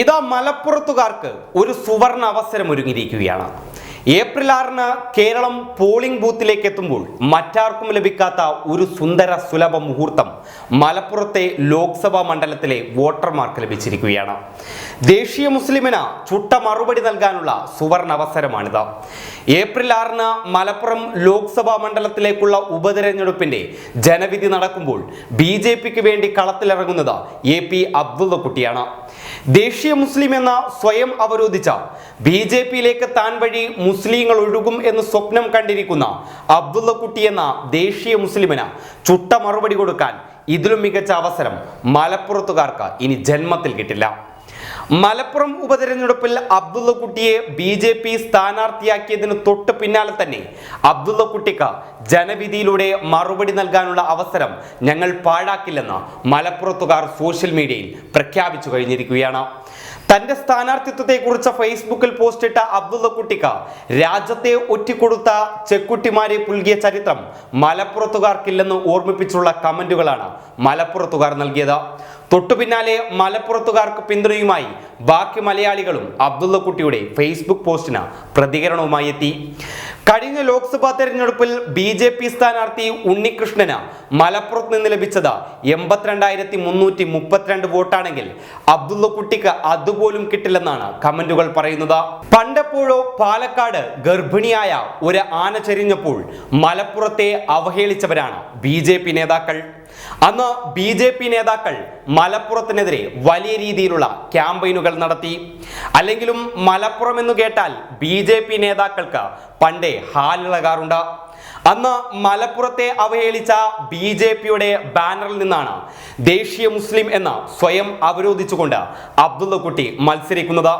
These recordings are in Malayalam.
ഇതാ മലപ്പുറത്തുകാർക്ക് ഒരു സുവർണ അവസരം ഒരുങ്ങിയിരിക്കുകയാണ്. ഏപ്രിൽ ആറിന് കേരളം പോളിംഗ് ബൂത്തിലേക്ക് എത്തുമ്പോൾ മറ്റാർക്കും ലഭിക്കാത്ത ഒരു സുന്ദര സുലഭ മുഹൂർത്തം മലപ്പുറത്തെ ലോക്സഭാ മണ്ഡലത്തിലെ വോട്ടർമാർക്ക് ലഭിച്ചിരിക്കുകയാണ്. ദേശീയ മുസ്ലിമിന് ചുട്ട മറുപടി നൽകാനുള്ള സുവർണ അവസരമാണിത്. ഏപ്രിൽ ആറിന് മലപ്പുറം ലോക്സഭാ മണ്ഡലത്തിലേക്കുള്ള ഉപതെരഞ്ഞെടുപ്പിന്റെ ജനവിധി നടക്കുമ്പോൾ ബി ജെ പിക്ക് വേണ്ടി കളത്തിലിറങ്ങുന്നത് എ പി അബ്ദുള്ളക്കുട്ടിയാണ്. ദേശീയ മുസ്ലിം എന്ന സ്വയം അവരോധിച്ച ബി ജെ പിയിലേക്ക് താൻ വഴി മുസ്ലിങ്ങൾ ഒഴുകും എന്ന് സ്വപ്നം കണ്ടിരിക്കുന്ന അബ്ദുള്ളക്കുട്ടി എന്ന ദേശീയ മുസ്ലിമിന് ചുട്ട മറുപടി കൊടുക്കാൻ ഇതിലും മികച്ച അവസരം മലപ്പുറത്തുകാർക്ക് ഇനി ജന്മത്തിൽ കിട്ടില്ല. മലപ്പുറം ഉപതെരഞ്ഞെടുപ്പിൽ അബ്ദുള്ളക്കുട്ടിയെ ബി ജെ പി സ്ഥാനാർത്ഥിയാക്കിയതിന് തൊട്ട് പിന്നാലെ തന്നെ അബ്ദുള്ളക്കുട്ടിക്ക് ജനവിധിയിലൂടെ മറുപടി നൽകാനുള്ള അവസരം ഞങ്ങൾ പാഴാക്കില്ലെന്ന് മലപ്പുറത്തുകാർ സോഷ്യൽ മീഡിയയിൽ പ്രഖ്യാപിച്ചു കഴിഞ്ഞിരിക്കുകയാണ്. തന്റെ സ്ഥാനാർത്ഥിത്വത്തെക്കുറിച്ച് ഫേസ്ബുക്കിൽ പോസ്റ്റിട്ട അബ്ദുള്ളക്കുട്ടിക്ക് രാജ്യത്തെ ഒറ്റിക്കൊടുത്ത ചെക്കുട്ടിമാരെ പുൽകിയ ചരിത്രം മലപ്പുറത്തുകാർക്കില്ലെന്ന് ഓർമ്മിപ്പിച്ചുള്ള കമന്റുകളാണ് മലപ്പുറത്തുകാർ നൽകിയത്. തൊട്ടുപിന്നാലെ മലപ്പുറത്തുകാർക്ക് പിന്തുണയുമായി ബാക്കി മലയാളികളും അബ്ദുള്ളക്കുട്ടിയുടെ ഫേസ്ബുക്ക് പോസ്റ്റിന് പ്രതികരണവുമായി എത്തി. കഴിഞ്ഞ ലോക്സഭാ തെരഞ്ഞെടുപ്പിൽ ബി ജെ പി സ്ഥാനാർത്ഥി ഉണ്ണികൃഷ്ണന് മലപ്പുറത്ത് നിന്ന് ലഭിച്ചത് എൺപത്തിരണ്ടായിരത്തി മുന്നൂറ്റി മുപ്പത്തിരണ്ട് വോട്ടാണെങ്കിൽ അബ്ദുള്ളക്കുട്ടിക്ക് അതുപോലും കിട്ടില്ലെന്നാണ് കമന്റുകൾ പറയുന്നത്. പണ്ടെപ്പോഴോ പാലക്കാട് ഗർഭിണിയായ ഒരു ആന ചരിഞ്ഞപ്പോൾ മലപ്പുറത്തെ അവഹേളിച്ചവരാണ് ബി ജെ പി നേതാക്കൾ. അന്ന് ബി ജെ പി നേതാക്കൾ മലപ്പുറത്തിനെതിരെ വലിയ രീതിയിലുള്ള ക്യാമ്പയിനുകൾ നടത്തി. അല്ലെങ്കിലും മലപ്പുറം എന്ന് കേട്ടാൽ ബി നേതാക്കൾക്ക് പണ്ടേ ഹാലിളകാറുണ്ട്. അന്ന് മലപ്പുറത്തെ അവഹേളിച്ച ബി ജെ പിയുടെ ബാനറിൽ നിന്നാണ് ദേശീയ മുസ്ലിം എന്ന് സ്വയം അവരോധിച്ചുകൊണ്ട് അബ്ദുള്ളക്കുട്ടി മത്സരിക്കുന്നത്.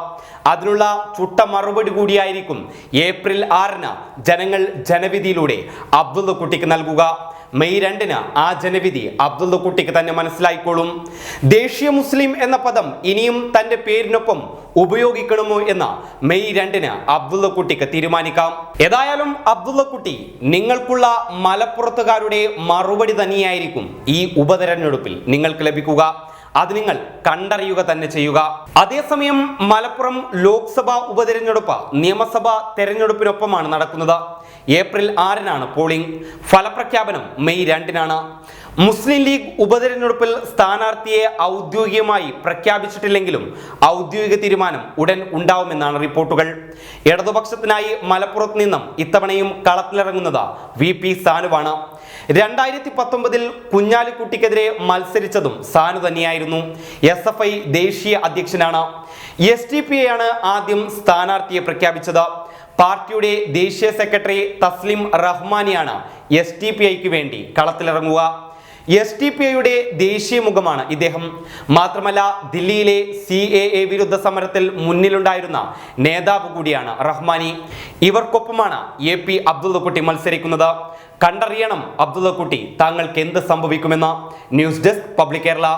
അതിനുള്ള ചുട്ട മറുപടി കൂടിയായിരിക്കും ഏപ്രിൽ ആറിന് ജനങ്ങൾ ജനവിധിയിലൂടെ അബ്ദുള്ളക്കുട്ടിക്ക് നൽകുക. മെയ് രണ്ടിന് ആ ജനവിധി അബ്ദുള്ളക്കുട്ടിക്ക് തന്നെ മനസ്സിലായിക്കോളും. ദേശീയ മുസ്ലിം എന്ന പദം ഇനിയും തന്റെ പേരിനൊപ്പം ഉപയോഗിക്കണമോ എന്ന് മെയ് രണ്ടിന് അബ്ദുള്ളക്കുട്ടിക്ക് തീരുമാനിക്കാം. ഏതായാലും അബ്ദുള്ളക്കുട്ടി നിങ്ങൾക്കുള്ള മലപ്പുറത്തുകാരുടെ മറുപടി തന്നെയായിരിക്കും ഈ ഉപതെരഞ്ഞെടുപ്പിൽ നിങ്ങൾക്ക് ലഭിക്കുക. അത് നിങ്ങൾ കണ്ടറിയുക തന്നെ ചെയ്യുക. അതേസമയം മലപ്പുറം ലോക്സഭാ ഉപതെരഞ്ഞെടുപ്പ് നിയമസഭാ തെരഞ്ഞെടുപ്പിനൊപ്പമാണ് നടക്കുന്നത്. ഏപ്രിൽ ആറിനാണ് പോളിംഗ്. ഫലപ്രഖ്യാപനം മെയ് രണ്ടിനാണ്. മുസ്ലിം ലീഗ് ഉപതെരഞ്ഞെടുപ്പിൽ സ്ഥാനാർത്ഥിയെ ഔദ്യോഗികമായി പ്രഖ്യാപിച്ചിട്ടില്ലെങ്കിലും ഔദ്യോഗിക തീരുമാനം ഉടൻ ഉണ്ടാവുമെന്നാണ് റിപ്പോർട്ടുകൾ. ഇടതുപക്ഷത്തിനായി മലപ്പുറത്ത് നിന്നും ഇത്തവണയും കളത്തിലിറങ്ങുന്നത് വി പി സാനുവാണ്. രണ്ടായിരത്തി പത്തൊമ്പതിൽ കുഞ്ഞാലിക്കുട്ടിക്കെതിരെ മത്സരിച്ചതും സാനു തന്നെയായിരുന്നു. എസ് എഫ് ഐ ദേശീയ അധ്യക്ഷനാണ്. എസ് ടി പി ആണ് ആദ്യം സ്ഥാനാർത്ഥിയെ പ്രഖ്യാപിച്ചത്. പാർട്ടിയുടെ ദേശീയ സെക്രട്ടറി തസ്ലിം റഹ്മാനിയാണ് എസ് ടി പി ഐക്ക് വേണ്ടി കളത്തിലിറങ്ങുക. എസ് ടി പി ഐയുടെ ദേശീയ മുഖമാണ് ഇദ്ദേഹം. മാത്രമല്ല ദില്ലിയിലെ സി എ എ വിരുദ്ധ സമരത്തിൽ മുന്നിലുണ്ടായിരുന്ന നേതാവ് കൂടിയാണ് റഹ്മാനി. ഇവർക്കൊപ്പമാണ് എ പി അബ്ദുള്ളക്കുട്ടി മത്സരിക്കുന്നത്. കണ്ടറിയണം അബ്ദുള്ളക്കുട്ടി താങ്കൾക്ക് എന്ത് സംഭവിക്കുമെന്ന്. News desk public Kerala.